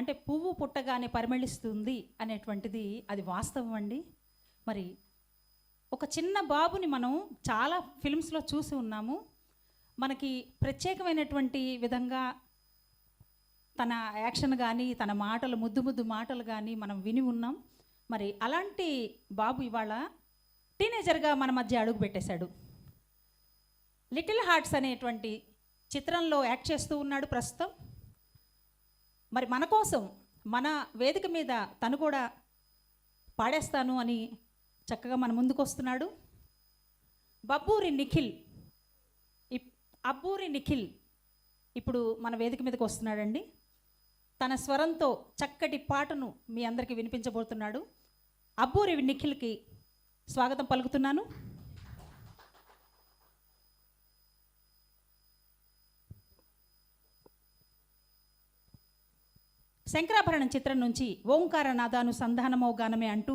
అంటే పువ్వు పుట్టగానే పరిమళిస్తుంది అనేటువంటిది అది వాస్తవం అండి. మరి ఒక చిన్న బాబుని మనం చాలా ఫిల్మ్స్లో చూసి ఉన్నాము. మనకి ప్రత్యేకమైనటువంటి విధంగా తన యాక్షన్ కానీ తన మాటలు ముద్దు ముద్దు మాటలు కానీ మనం విని ఉన్నాం. మరి అలాంటి బాబు ఇవాళ టీనేజర్గా మన మధ్య అడుగు పెట్టేశాడు. లిటిల్ హార్ట్స్ అనేటువంటి చిత్రంలో యాక్ట్ చేస్తూ ఉన్నాడు ప్రస్తుతం. మరి మన కోసం మన వేదిక మీద తను కూడా పాడేస్తాను అని చక్కగా మన ముందుకు వస్తున్నాడు బబ్బూరి నిఖిల్ ఇప్- అబ్బూరి నిఖిల్ ఇప్పుడు మన వేదిక మీదకి వస్తున్నాడండి. తన స్వరంతో చక్కటి పాటను మీ అందరికీ వినిపించబోతున్నాడు. అబ్బూరి నిఖిల్కి స్వాగతం పలుకుతున్నాను. శంకరాభరణం చిత్రం నుంచి ఓంకార నాదానుసంధానమో గానమే అంటూ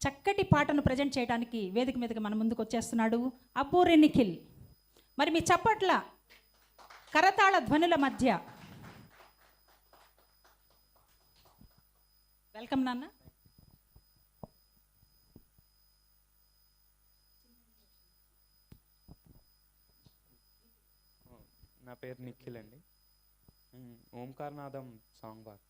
చక్కటి పాటను ప్రజెంట్ చేయడానికి వేదిక మీదకి మన ముందుకు వచ్చేస్తున్నాడు అబ్బూరి నిఖిల్. మరి మీ చప్పట్ల కరతాళ ధ్వనుల మధ్య వెల్కమ్ నాన్న. నా పేరు నిఖిల్ అండి. ఓంకారనాథం సాంగ్ బాగా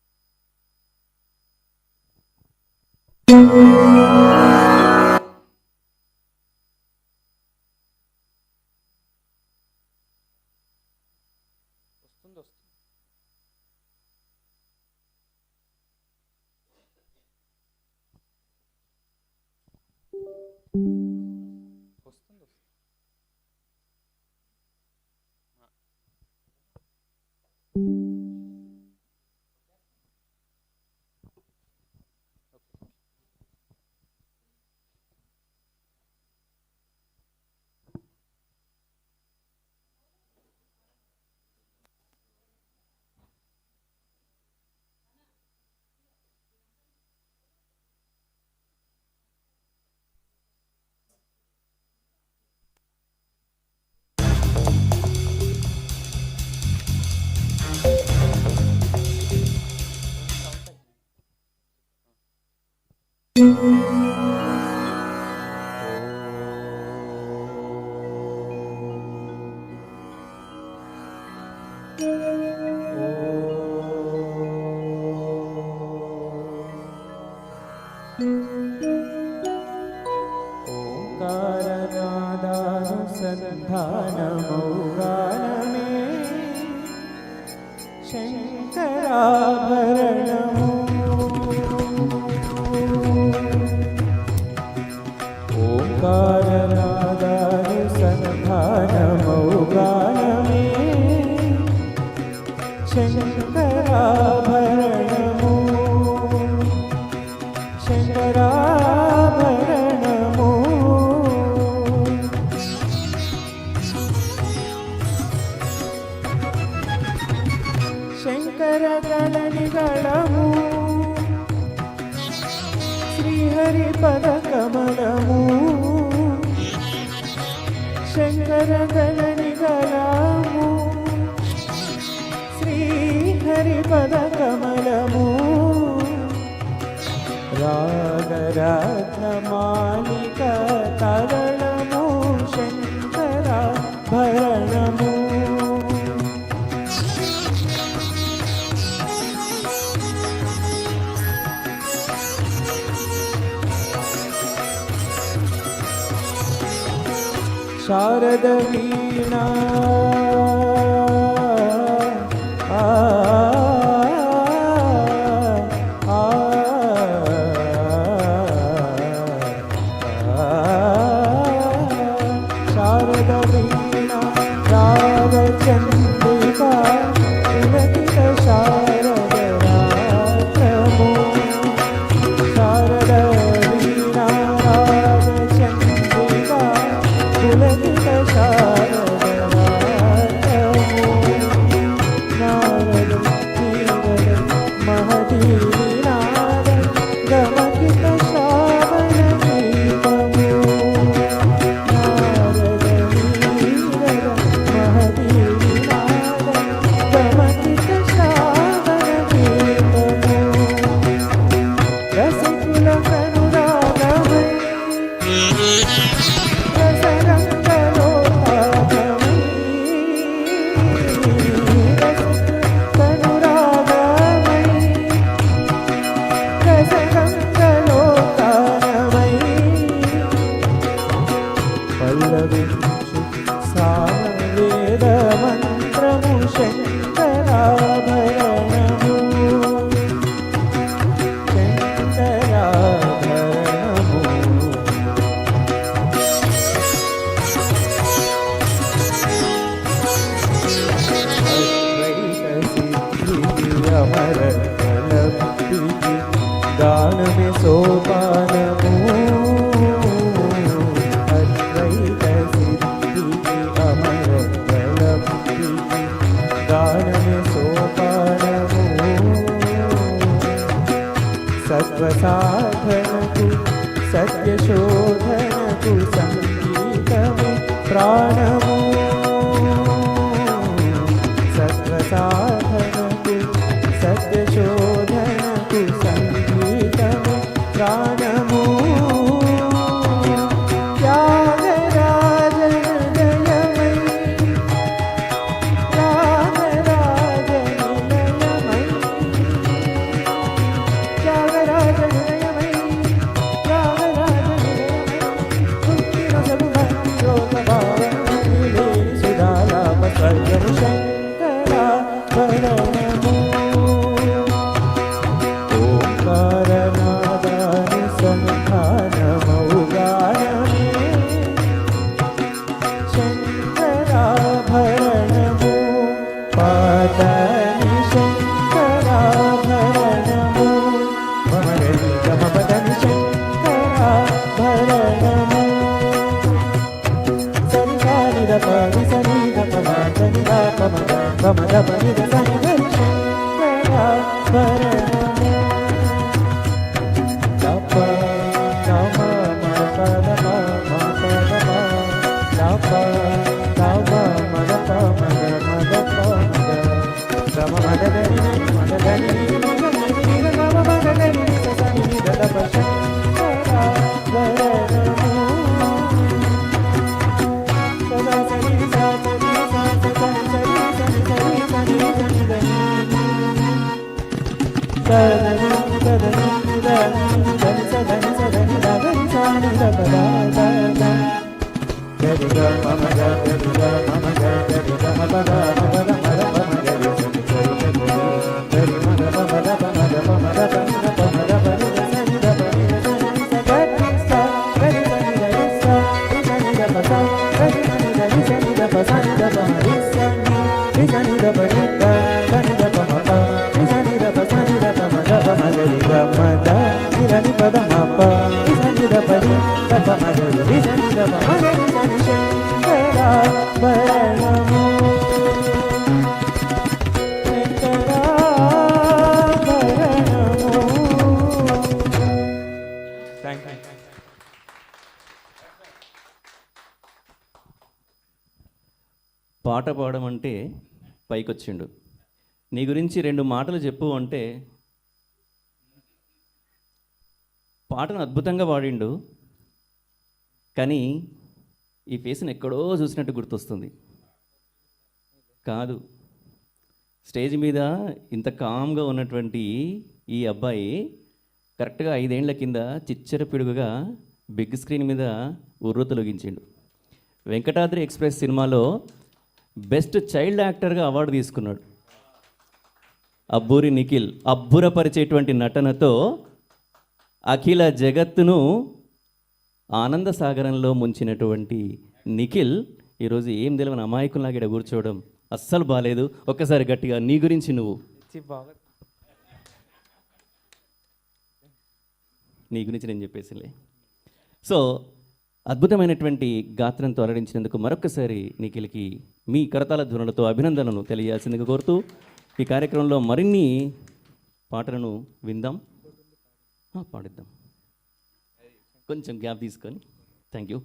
ఓంకారనాదానుసంధానమౌగానమే శంకరాభరణము ఓంకారనాదానుసంధానమౌగానమే శంకరాభరణము శంకరాభరణము. శంకర గణనిగళము శ్రీహరి పద కమలము. శంకర గణనిగళము శ్రీహరి పద కమలము రాగరాగ शारदवीणा शारद सनी गपमा सनी गपमा गम दपनी सनी गपमा गपमा गपमा Thank you. పాట పాడడం అంటే పైకొచ్చిండు. నీ గురించి రెండు మాటలు చెప్పు అంటే పాటను అద్భుతంగా పాడిండు. కానీ ఈ ఫేస్ని ఎక్కడో చూసినట్టు గుర్తొస్తుంది. కాదు స్టేజ్ మీద ఇంత కామ్గా ఉన్నటువంటి ఈ అబ్బాయి కరెక్ట్గా ఐదేండ్ల కింద చిచ్చర పిడుగుగా బిగ్ స్క్రీన్ మీద ఉర్రు తొలగించిండు వెంకటాద్రి ఎక్స్ప్రెస్ సినిమాలో బెస్ట్ చైల్డ్ యాక్టర్గా అవార్డు తీసుకున్నాడు. అబ్బూరి నిఖిల్ అబ్బురపరిచేటువంటి నటనతో అఖిల జగత్తును ఆనంద సాగరంలో ముంచినటువంటి నిఖిల్ ఈరోజు ఏం తెలియని అమాయకులాగా ఇక్కడ కూర్చోవడం అస్సలు బాగాలేదు ఒక్కసారి గట్టిగా నీ గురించి నువ్వు. నీ గురించి నేను చెప్పేసిలే. సో అద్భుతమైనటువంటి గాత్రంతో అలరించినందుకు మరొకసారి నిఖిల్కి మీ కరతాల ధ్వనులతో అభినందనలు తెలియాల్సిందిగా కోరుతూ ఈ కార్యక్రమంలో మరిన్ని పాటలను విందాం. పాడిద్దాం. కొంచెం గ్యాప్ తీసుకొని. Thank you